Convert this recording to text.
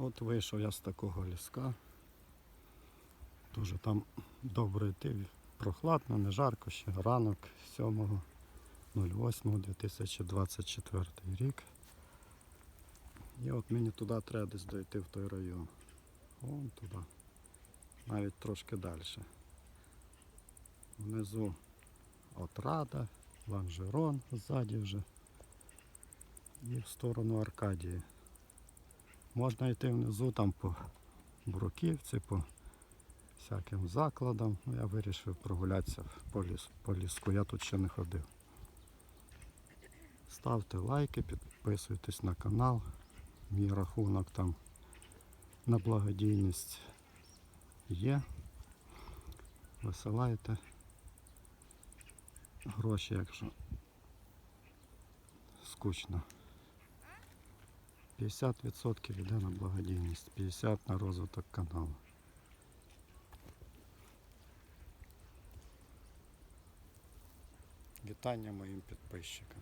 От вийшов я з такого ліска. Дуже там добре йти, прохладно, не жарко ще. Ранок 7.08.2024 рік. І от мені туди треба десь дойти в той район. Вон туди. Навіть трошки далі. Внизу Отрада, Ланжерон ззаді вже. І в сторону Аркадії. Можна йти внизу там по Бруківці, по всяким закладам. Ну, я вирішив прогулятися по, ліс, по ліску. Я тут ще не ходив. Ставте лайки, підписуйтесь на канал. Мій рахунок там на благодійність є. Висилайте гроші, якщо скучно. 50% йде на благодійність, 50% на розвиток каналу. Вітання моїм підписчикам.